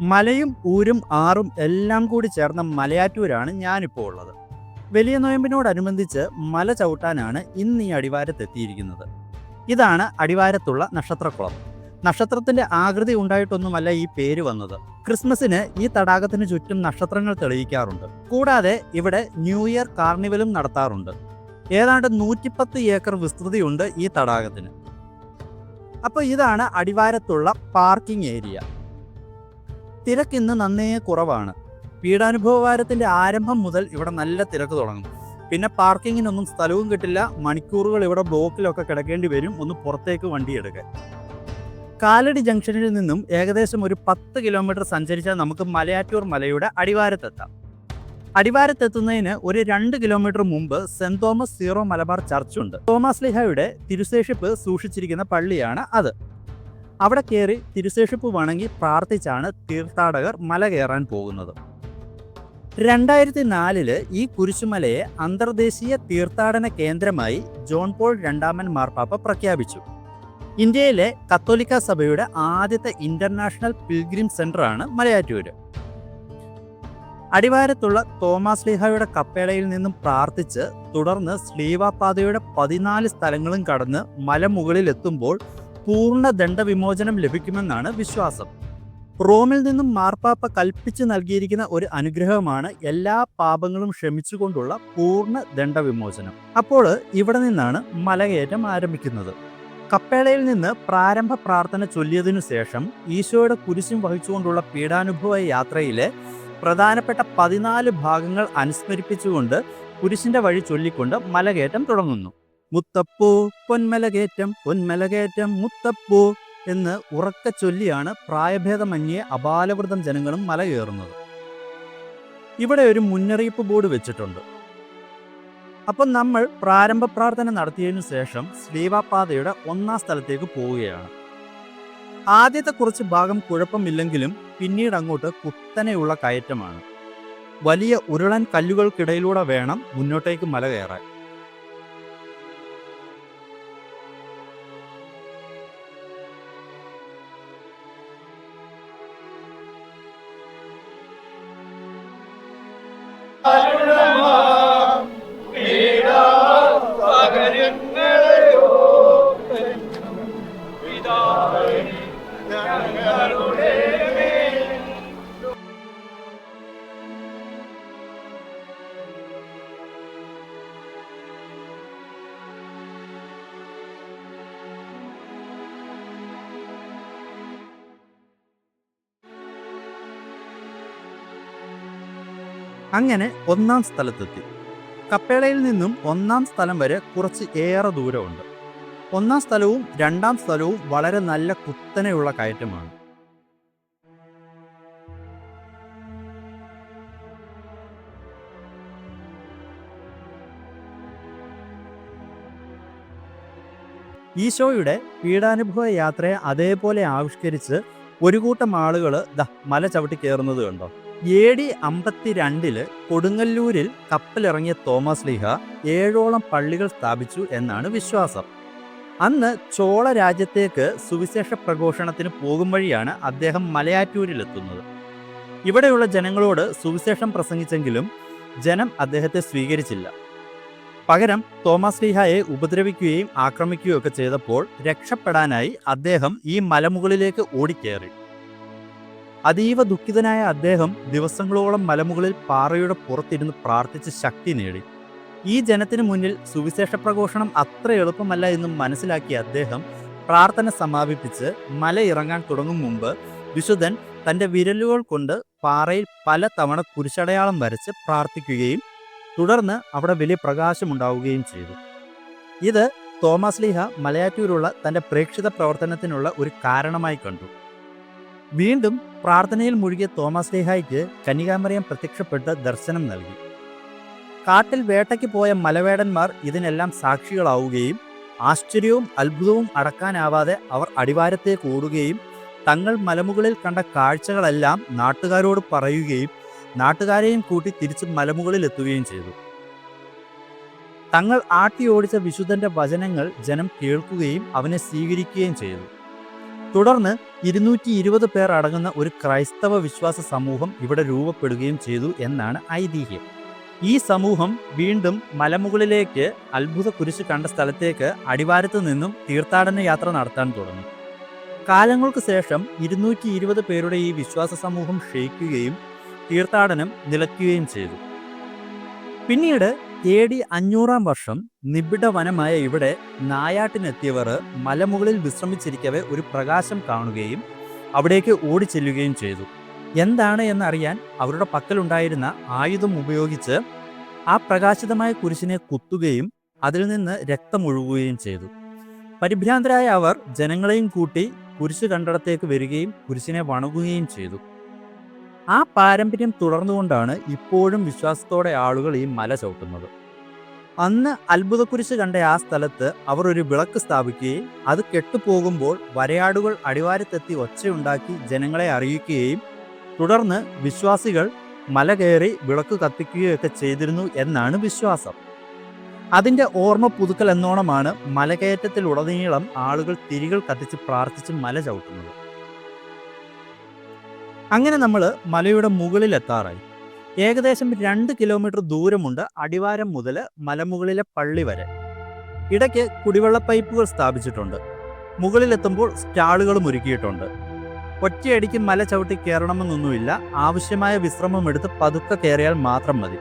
മലയും ഊരും ആറും എല്ലാം കൂടി ചേർന്ന മലയാറ്റൂരാണ് ഞാനിപ്പോൾ ഉള്ളത്. വലിയ നോയമ്പിനോടനുബന്ധിച്ച് മല ചവിട്ടാനാണ് ഇന്ന് ഈ അടിവാരത്തെത്തിയിരിക്കുന്നത്. ഇതാണ് അടിവാരത്തുള്ള നക്ഷത്രക്കുളം. നക്ഷത്രത്തിന്റെ ആകൃതി ഉണ്ടായിട്ടൊന്നുമല്ല ഈ പേര് വന്നത്. ക്രിസ്മസിന് ഈ തടാകത്തിന് ചുറ്റും നക്ഷത്രങ്ങൾ തെളിയിക്കാറുണ്ട്. കൂടാതെ ഇവിടെ ന്യൂ ഇയർ കാർണിവലും നടത്താറുണ്ട്. ഏതാണ്ട് നൂറ്റിപ്പത്ത് ഏക്കർ വിസ്തൃതിയുണ്ട് ഈ തടാകത്തിന്. അപ്പോൾ ഇതാണ് അടിവാരത്തുള്ള പാർക്കിംഗ് ഏരിയ. തിരക്കിന്ന് നന്നേ കുറവാണ്. പീഡാനുഭവവാരത്തിന്റെ ആരംഭം മുതൽ ഇവിടെ നല്ല തിരക്ക് തുടങ്ങും. പിന്നെ പാർക്കിങ്ങിനൊന്നും സ്ഥലവും കിട്ടില്ല. മണിക്കൂറുകൾ ഇവിടെ ബ്ലോക്കിലൊക്കെ കിടക്കേണ്ടി വരും. ഒന്ന് പുറത്തേക്ക് വണ്ടി എടുക്കാൻ കാലടി ജംഗ്ഷനിൽ നിന്നും ഏകദേശം ഒരു പത്ത് കിലോമീറ്റർ സഞ്ചരിച്ചാൽ നമുക്ക് മലയാറ്റൂർ മലയുടെ അടിവാരത്തെത്താം. അടിവാരത്തെത്തുന്നതിന് ഒരു രണ്ട് കിലോമീറ്റർ മുമ്പ് സെന്റ് തോമസ് സീറോ മലബാർ ചർച്ചുണ്ട്. തോമസ് ലിഹയുടെ തിരുശേഷിപ്പ് സൂക്ഷിച്ചിരിക്കുന്ന പള്ളിയാണ് അത്. അവിടെ കയറി തിരുശേഷിപ്പ് വണങ്ങി പ്രാർത്ഥിച്ചാണ് തീർത്ഥാടകർ മല കയറാൻ പോകുന്നത്. രണ്ടായിരത്തി നാലിൽ ഈ കുരിശുമലയെ അന്തർദേശീയ തീർത്ഥാടന കേന്ദ്രമായി ജോൺ പോൾ രണ്ടാമൻ മാർപ്പാപ്പ പ്രഖ്യാപിച്ചു. ഇന്ത്യയിലെ കത്തോലിക്ക സഭയുടെ ആദ്യത്തെ ഇന്റർനാഷണൽ പിൽഗ്രിം സെന്ററാണ് മലയാറ്റൂര്. അടിവാരത്തുള്ള തോമസ് ലീഹയുടെ കപ്പേളയിൽ നിന്നും പ്രാർത്ഥിച്ച് തുടർന്ന് സ്ലീവാപാതയുടെ പതിനാല് സ്ഥലങ്ങളും കടന്ന് മലമുകളിൽ എത്തുമ്പോൾ പൂർണ ദണ്ഡവിമോചനം ലഭിക്കുമെന്നാണ് വിശ്വാസം. റോമിൽ നിന്നും മാർപ്പാപ്പ കൽപ്പിച്ചു നൽകിയിരിക്കുന്ന ഒരു അനുഗ്രഹമാണ് എല്ലാ പാപങ്ങളും ക്ഷമിച്ചുകൊണ്ടുള്ള പൂർണ ദണ്ഡവിമോചനം. അപ്പോൾ ഇവിടെ നിന്നാണ് മലകയറ്റം ആരംഭിക്കുന്നത്. കപ്പേളയിൽ നിന്ന് പ്രാരംഭ പ്രാർത്ഥന ചൊല്ലിയതിനു ശേഷം ഈശോയുടെ കുരിശും വഹിച്ചുകൊണ്ടുള്ള പീഡാനുഭവ യാത്രയിലെ പ്രധാനപ്പെട്ട പതിനാല് ഭാഗങ്ങൾ അനുസ്മരിപ്പിച്ചുകൊണ്ട് കുരിശിന്റെ വഴി ചൊല്ലിക്കൊണ്ട് മലകയറ്റം തുടങ്ങുന്നു. മുത്തപ്പൂ പൊന്മലകേറ്റം പൊന്മലകേറ്റം മുത്തപ്പൂ എന്ന് ഉറക്ക ചൊല്ലിയാണ് പ്രായഭേദമന്യേ അപാലവൃതം ജനങ്ങളും മല കയറുന്നത്. ഇവിടെ ഒരു മുന്നറിയിപ്പ് ബോർഡ് വെച്ചിട്ടുണ്ട്. അപ്പം നമ്മൾ പ്രാരംഭ പ്രാർത്ഥന നടത്തിയതിനു ശേഷം ശ്രീവാപാതയുടെ ഒന്നാം സ്ഥലത്തേക്ക് പോവുകയാണ്. ആദ്യത്തെ കുറച്ച് ഭാഗം കുഴപ്പമില്ലെങ്കിലും പിന്നീട് അങ്ങോട്ട് കുത്തനെയുള്ള കയറ്റമാണ്. വലിയ ഉരുളൻ കല്ലുകൾക്കിടയിലൂടെ വേണം മുന്നോട്ടേക്ക് മല കയറാൻ. അങ്ങനെ ഒന്നാം സ്ഥലത്തെത്തി. കപ്പേളയിൽ നിന്നും ഒന്നാം സ്ഥലം വരെ കുറച്ച് ഏറെ ദൂരമുണ്ട്. ഒന്നാം സ്ഥലവും രണ്ടാം സ്ഥലവും വളരെ നല്ല കുത്തനെയുള്ള കയറ്റമാണ്. ഈശോയുടെ പീഡാനുഭവ യാത്രയെ അതേപോലെ ആവിഷ്കരിച്ച് ഒരു കൂട്ടം ആളുകൾ ദ മല ചവിട്ടി കയറുന്നത് കണ്ടോ? എ ഡി അമ്പത്തിരണ്ടിൽ കൊടുങ്ങല്ലൂരിൽ കപ്പലിറങ്ങിയ തോമസ് ലീഹ ഏഴോളം പള്ളികൾ സ്ഥാപിച്ചു എന്നാണ് വിശ്വാസം. അന്ന് ചോള രാജ്യത്തേക്ക് സുവിശേഷ പ്രഘോഷണത്തിന് പോകും വഴിയാണ് അദ്ദേഹം മലയാറ്റൂരിലെത്തുന്നത്. ഇവിടെയുള്ള ജനങ്ങളോട് സുവിശേഷം പ്രസംഗിച്ചെങ്കിലും ജനം അദ്ദേഹത്തെ സ്വീകരിച്ചില്ല. പകരം തോമസ് ലീഹയെ ഉപദ്രവിക്കുകയും ആക്രമിക്കുകയും ഒക്കെ ചെയ്തപ്പോൾ രക്ഷപ്പെടാനായി അദ്ദേഹം ഈ മലമുകളിലേക്ക് ഓടിക്കേറി. അതീവ ദുഃഖിതനായ അദ്ദേഹം ദിവസങ്ങളോളം മലമുകളിൽ പാറയുടെ പുറത്തിരുന്ന് പ്രാർത്ഥിച്ച് ശക്തി നേടി. ഈ ജനത്തിനു മുന്നിൽ സുവിശേഷ പ്രഘോഷണം അത്ര എളുപ്പമല്ല എന്നും മനസ്സിലാക്കിയ അദ്ദേഹം പ്രാർത്ഥന സമാപിപ്പിച്ച് മല ഇറങ്ങാൻ തുടങ്ങും മുമ്പ് വിശുദ്ധൻ തന്റെ വിരലുകൾ കൊണ്ട് പാറയിൽ പല തവണ കുരിശടയാളം വരച്ച് പ്രാർത്ഥിക്കുകയും തുടർന്ന് അവിടെ വലിയ പ്രകാശമുണ്ടാവുകയും ചെയ്തു. ഇത് തോമസ് ലീഹ മലയാറ്റൂരുള്ള തന്റെ പ്രേക്ഷിത പ്രവർത്തനത്തിനുള്ള ഒരു കാരണമായി കണ്ടു. വീണ്ടും പ്രാർത്ഥനയിൽ മുഴുകിയ തോമസ് ലേഹായിക്ക് കന്യകാമറിയം പ്രത്യക്ഷപ്പെട്ട് ദർശനം നൽകി. കാട്ടിൽ വേട്ടയ്ക്ക് പോയ മലവേടന്മാർ ഇതിനെല്ലാം സാക്ഷികളാവുകയും ആശ്ചര്യവും അത്ഭുതവും അടക്കാനാവാതെ അവർ അടിവാരത്തേക്ക് ഓടുകയും തങ്ങൾ മലമുകളിൽ കണ്ട കാഴ്ചകളെല്ലാം നാട്ടുകാരോട് പറയുകയും നാട്ടുകാരെയും കൂട്ടി തിരിച്ച് മലമുകളിൽ എത്തുകയും ചെയ്തു. തങ്ങൾ ആട്ടി ഓടിച്ച വിശുദ്ധന്റെ വചനങ്ങൾ ജനം കേൾക്കുകയും അവനെ സ്വീകരിക്കുകയും ചെയ്തു. തുടർന്ന് ഇരുന്നൂറ്റി ഇരുപത് പേർ അടങ്ങുന്ന ഒരു ക്രൈസ്തവ വിശ്വാസ സമൂഹം ഇവിടെ രൂപപ്പെടുകയും ചെയ്തു എന്നാണ് ഐതിഹ്യം. ഈ സമൂഹം വീണ്ടും മലമുകളിലേക്ക് അത്ഭുത കുരിശ് കണ്ട സ്ഥലത്തേക്ക് അടിവാരത്ത് നിന്നും തീർത്ഥാടന യാത്ര നടത്താൻ തുടങ്ങി. കാലങ്ങൾക്ക് ശേഷം ഇരുന്നൂറ്റി ഇരുപത് പേരുടെ ഈ വിശ്വാസ സമൂഹം ക്ഷയിക്കുകയും തീർത്ഥാടനം നിലയ്ക്കുകയും ചെയ്തു. പിന്നീട് എ ഡി അഞ്ഞൂറാം വർഷം നിബിഡ വനമായ ഇവിടെ നായാട്ടിനെത്തിയവർ മലമുകളിൽ വിശ്രമിച്ചിരിക്കവെ ഒരു പ്രകാശം കാണുകയും അവിടേക്ക് ഓടിച്ചെല്ലുകയും ചെയ്തു. എന്താണ് എന്നറിയാൻ അവരുടെ പക്കലുണ്ടായിരുന്ന ആയുധം ഉപയോഗിച്ച് ആ പ്രകാശിതമായ കുരിശിനെ കുത്തുകയും അതിൽ നിന്ന് രക്തമൊഴുകുകയും ചെയ്തു. പരിഭ്രാന്തരായ അവർ ജനങ്ങളെയും കൂട്ടി കുരിശ് കണ്ടടത്തേക്ക് വരികയും കുരിശിനെ വണങ്ങുകയും ചെയ്തു. ആ പാരമ്പര്യം തുടർന്നുകൊണ്ടാണ് ഇപ്പോഴും വിശ്വാസത്തോടെ ആളുകൾ ഈ മല ചവിട്ടുന്നത്. അന്ന് അത്ഭുതക്കുരിശ് കണ്ട ആ സ്ഥലത്ത് അവർ ഒരു വിളക്ക് സ്ഥാപിക്കുകയും അത് കെട്ടുപോകുമ്പോൾ വരയാടുകൾ അടിവാരത്തെത്തി ഒച്ചയുണ്ടാക്കി ജനങ്ങളെ അറിയിക്കുകയും തുടർന്ന് വിശ്വാസികൾ മല കയറി വിളക്ക് കത്തിക്കുകയൊക്കെ ചെയ്തിരുന്നു എന്നാണ് വിശ്വാസം. അതിന്റെ ഓർമ്മ പുതുക്കൽ എന്നോണമാണ് മലകയറ്റത്തിലുടനീളം ആളുകൾ തിരികൾ കത്തിച്ച് പ്രാർത്ഥിച്ച് മല ചവിട്ടുന്നത്. അങ്ങനെ നമ്മൾ മലയുടെ മുകളിൽ എത്താറായി ഏകദേശം രണ്ട് കിലോമീറ്റർ ദൂരമുണ്ട് അടിവാരം മുതൽ മലമുകളിലെ പള്ളി വരെ. ഇടയ്ക്ക് കുടിവെള്ള പൈപ്പുകൾ സ്ഥാപിച്ചിട്ടുണ്ട്. മുകളിലെത്തുമ്പോൾ സ്റ്റാളുകളും ഒരുക്കിയിട്ടുണ്ട്. ഒറ്റയടിക്ക് മല ചവിട്ടി കയറണമെന്നൊന്നുമില്ല. ആവശ്യമായ വിശ്രമം എടുത്ത് പതുക്കെ കയറിയാൽ മാത്രം മതി.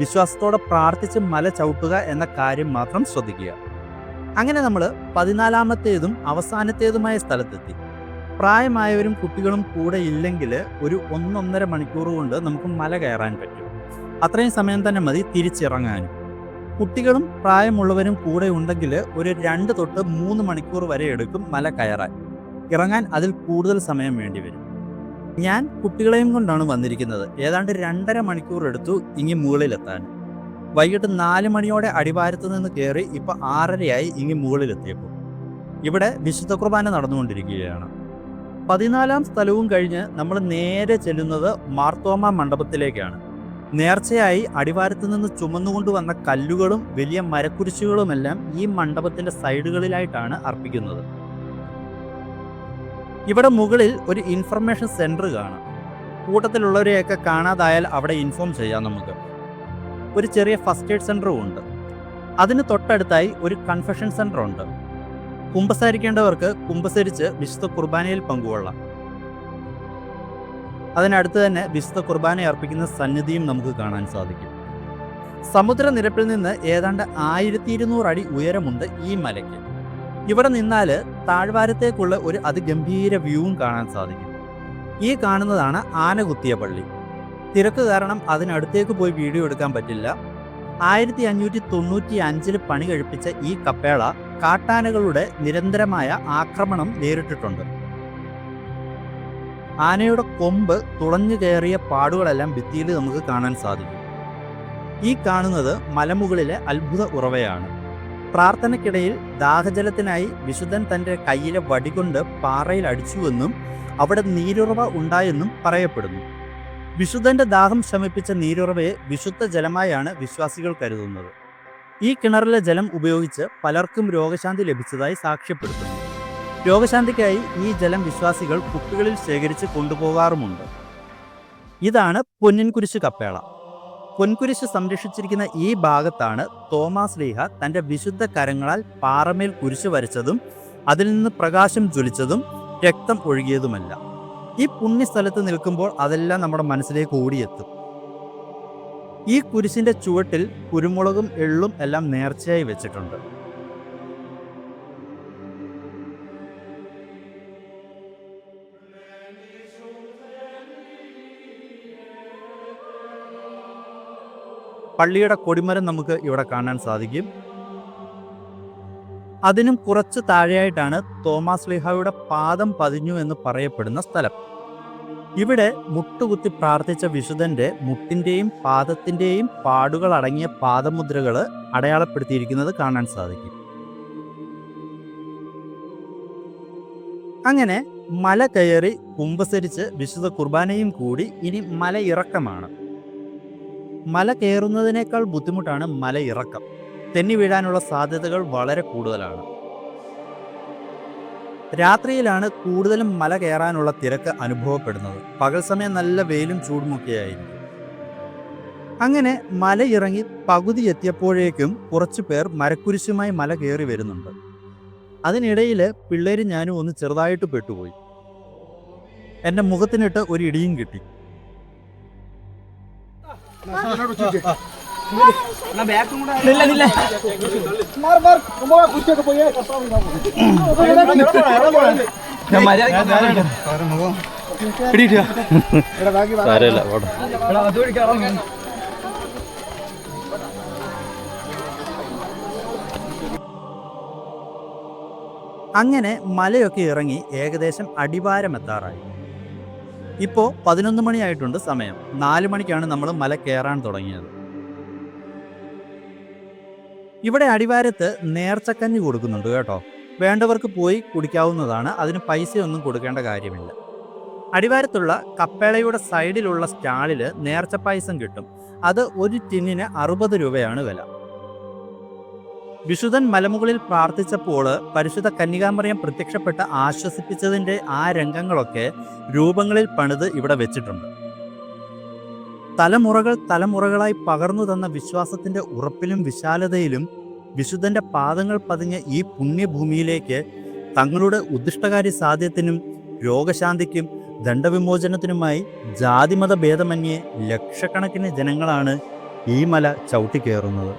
വിശ്വാസത്തോടെ പ്രാർത്ഥിച്ച് മല ചവിട്ടുക എന്ന കാര്യം മാത്രം ശ്രദ്ധിക്കുക. അങ്ങനെ നമ്മൾ പതിനാലാമത്തേതും അവസാനത്തേതുമായ സ്ഥലത്തെത്തി. പ്രായമായവരും കുട്ടികളും കൂടെ ഇല്ലെങ്കിൽ ഒരു ഒന്നൊന്നര മണിക്കൂർ കൊണ്ട് നമുക്ക് മല കയറാൻ പറ്റും. അത്രയും സമയം തന്നെ മതി തിരിച്ചിറങ്ങാനും കുട്ടികളും പ്രായമുള്ളവരും കൂടെ ഉണ്ടെങ്കിൽ ഒരു രണ്ട് തൊട്ട് മൂന്ന് മണിക്കൂർ വരെ എടുക്കും മല കയറാൻ. ഇറങ്ങാൻ അതിൽ കൂടുതൽ സമയം വേണ്ടി വരും. ഞാൻ കുട്ടികളെയും കൊണ്ടാണ് വന്നിരിക്കുന്നത്. ഏതാണ്ട് രണ്ടര മണിക്കൂർ എടുത്തു ഇങ്ങി മുകളിലെത്താൻ. വൈകിട്ട് നാല് മണിയോടെ അടിവാരത്ത് നിന്ന് കയറി ഇപ്പൊ ആറരയായി ഇങ്ങി മുകളിലെത്തിയപ്പോൾ. ഇവിടെ വിശുദ്ധ കുർബാന നടന്നുകൊണ്ടിരിക്കുകയാണ്. പതിനാലാം സ്ഥലവും കഴിഞ്ഞ് നമ്മൾ നേരെ ചെല്ലുന്നത് മാർത്തോമ മണ്ഡപത്തിലേക്കാണ്. നേർച്ചയായി അടിവാരത്ത് നിന്ന് ചുമന്നുകൊണ്ട് വന്ന കല്ലുകളും വലിയ മരക്കുരിശുകളുമെല്ലാം ഈ മണ്ഡപത്തിന്റെ സൈഡുകളിലായിട്ടാണ് അർപ്പിക്കുന്നത്. ഇവിടെ മുകളിൽ ഒരു ഇൻഫർമേഷൻ സെന്റർ കാണാം. കൂട്ടത്തിലുള്ളവരെയൊക്കെ കാണാതായാൽ അവിടെ ഇൻഫോം ചെയ്യാം നമുക്ക്. ഒരു ചെറിയ ഫസ്റ്റ് എയ്ഡ് സെന്ററും ഉണ്ട്. അതിന് തൊട്ടടുത്തായി ഒരു കൺഫെഷൻ സെന്റർ ഉണ്ട് കുമ്പസാരിക്കേണ്ടവർക്ക് കുമ്പസരിച്ച് വിശുദ്ധ കുർബാനയിൽ പങ്കുകൊള്ളാം. അതിനടുത്ത് തന്നെ വിശുദ്ധ കുർബാന അർപ്പിക്കുന്ന സന്നിധിയും നമുക്ക് കാണാൻ സാധിക്കും. സമുദ്രനിരപ്പിൽ നിന്ന് ഏതാണ്ട് ആയിരത്തി ഇരുന്നൂറ് അടി ഉയരമുണ്ട് ഈ മലയ്ക്ക്. ഇവിടെ നിന്നാൽ താഴ്വാരത്തേക്കുള്ള ഒരു അതിഗംഭീര വ്യൂവും കാണാൻ സാധിക്കും. ഈ കാണുന്നതാണ് ആനകുത്തിയ പള്ളി. തിരക്ക് കാരണം അതിനടുത്തേക്ക് പോയി വീഡിയോ എടുക്കാൻ പറ്റില്ല. ആയിരത്തി അഞ്ഞൂറ്റി തൊണ്ണൂറ്റി അഞ്ചിൽ പണി കഴിപ്പിച്ച ഈ കപ്പേള കാട്ടാനകളുടെ നിരന്തരമായ ആക്രമണം നേരിട്ടിട്ടുണ്ട്. ആനയുടെ കൊമ്പ് തുളഞ്ഞു കയറിയ പാടുകളെല്ലാം ഭിത്തിയിൽ നമുക്ക് കാണാൻ സാധിക്കും. ഈ കാണുന്നത് മലമുകളിലെ അത്ഭുത ഉറവയാണ്. പ്രാർത്ഥനയ്ക്കിടയിൽ ദാഹജലത്തിനായി വിശുദ്ധൻ തന്റെ കയ്യിലെ വടികൊണ്ട് പാറയിൽ അടിച്ചുവെന്നും അവിടെ നീരുറവ ഉണ്ടായെന്നും പറയപ്പെടുന്നു. വിശുദ്ധന്റെ ദാഹം ശമിപ്പിച്ച നീരുറവയെ വിശുദ്ധ ജലമായാണ് വിശ്വാസികൾ കരുതുന്നത്. ഈ കിണറിലെ ജലം ഉപയോഗിച്ച് പലർക്കും രോഗശാന്തി ലഭിച്ചതായി സാക്ഷ്യപ്പെടുത്തുന്നു. രോഗശാന്തിക്കായി ഈ ജലം വിശ്വാസികൾ കുപ്പികളിൽ ശേഖരിച്ച് കൊണ്ടുപോകാറുമുണ്ട്. ഇതാണ് പൊന്നിൻകുരിശ് കപ്പേള. പൊൻകുരിശ് സംരക്ഷിച്ചിരിക്കുന്ന ഈ ഭാഗത്താണ് തോമാസ് ലീഹ തന്റെ വിശുദ്ധ കരങ്ങളാൽ പാറമേൽ കുരിശ് വരച്ചതും അതിൽ നിന്ന് പ്രകാശം ജ്വലിച്ചതും രക്തം ഒഴുകിയതുമല്ല. ഈ പുണ്യസ്ഥലത്ത് നിൽക്കുമ്പോൾ അതെല്ലാം നമ്മുടെ മനസ്സിലേക്ക് ഓടിയെത്തും. ഈ കുരിശിന്റെ ചുവട്ടിൽ കുരുമുളകും എള്ളും എല്ലാം നേർച്ചയായി വെച്ചിട്ടുണ്ട്. പള്ളിയുടെ കൊടിമരം നമുക്ക് ഇവിടെ കാണാൻ സാധിക്കും. അതിനും കുറച്ച് താഴെയായിട്ടാണ് തോമാസ് ലിഹായുടെ പാദം പതിഞ്ഞു എന്ന് പറയപ്പെടുന്ന സ്ഥലം. ഇവിടെ മുട്ടുകുത്തി പ്രാർത്ഥിച്ച വിശുദ്ധന്റെ മുട്ടിന്റെയും പാദത്തിന്റെയും പാടുകൾ അടങ്ങിയ പാദമുദ്രകൾ അടയാളപ്പെടുത്തിയിരിക്കുന്നത് കാണാൻ സാധിക്കും. അങ്ങനെ മല കയറി കുമ്പസരിച്ച് വിശുദ്ധ കുർബാനയും കൂടി ഇനി മല ഇറക്കമാണ്. മല കയറുന്നതിനേക്കാൾ ബുദ്ധിമുട്ടാണ് മല ഇറക്കം. തെന്നി വീഴാനുള്ള സാധ്യതകൾ വളരെ കൂടുതലാണ്. രാത്രിയിലാണ് കൂടുതലും മല കയറാനുള്ള തിരക്ക് അനുഭവപ്പെടുന്നത് പകൽ സമയം നല്ല വെയിലും ചൂടുമൊക്കെയായിരിക്കും അങ്ങനെ മല ഇറങ്ങി പകുതി എത്തിയപ്പോഴേക്കും കുറച്ചു പേർ മരക്കുരിശുമായി മല കയറി വരുന്നുണ്ട് അതിനിടയിൽ പിള്ളേരും ഞാനും ഒന്ന് ചെറുതായിട്ട് പെട്ടുപോയി എന്റെ മുഖത്തിനിട്ട് ഒരു ഇടിയും കിട്ടി അങ്ങനെ മലയൊക്കെ ഇറങ്ങി ഏകദേശം അടിവാരമെത്താറായി. ഇപ്പോ പതിനൊന്ന് മണിയായിട്ടുണ്ട് സമയം. നാല് മണിക്കാണ് നമ്മൾ മല കയറാൻ തുടങ്ങിയത്. ഇവിടെ അടിവാരത്ത് നേർച്ചക്കഞ്ഞി കൊടുക്കുന്നുണ്ട് കേട്ടോ. വേണ്ടവർക്ക് പോയി കുടിക്കാവുന്നതാണ്. അതിന് പൈസയൊന്നും കൊടുക്കേണ്ട കാര്യമില്ല. അടിവാരത്തുള്ള കപ്പേളയുടെ സൈഡിലുള്ള സ്റ്റാളിൽ നേർച്ച പായസം കിട്ടും. അത് ഒരു ടിന്നിന് അറുപത് രൂപയാണ് വില. വിശുദ്ധൻ മലമുകളിൽ പ്രാർത്ഥിച്ചപ്പോൾ പരിശുദ്ധ കന്യകാമറിയം പ്രത്യക്ഷപ്പെട്ട് ആശ്വസിപ്പിച്ചതിന്റെ ആ രംഗങ്ങളൊക്കെ രൂപങ്ങളിൽ പണിത് ഇവിടെ വെച്ചിട്ടുണ്ട്. തലമുറകൾ തലമുറകളായി പകർന്നു തന്ന വിശ്വാസത്തിന്റെ ഉറപ്പിലും വിശാലതയിലും വിശുദ്ധന്റെ പാദങ്ങൾ പതിഞ്ഞ ഈ പുണ്യഭൂമിയിലേക്ക് തങ്ങളുടെ ഉദ്ദിഷ്ടകാര്യ സാധ്യത്തിനും രോഗശാന്തിക്കും ദണ്ഡവിമോചനത്തിനുമായി ജാതിമത ഭേദമന്യേ ലക്ഷക്കണക്കിന് ജനങ്ങളാണ് ഈ മല ചവിട്ടിക്കയറുന്നത്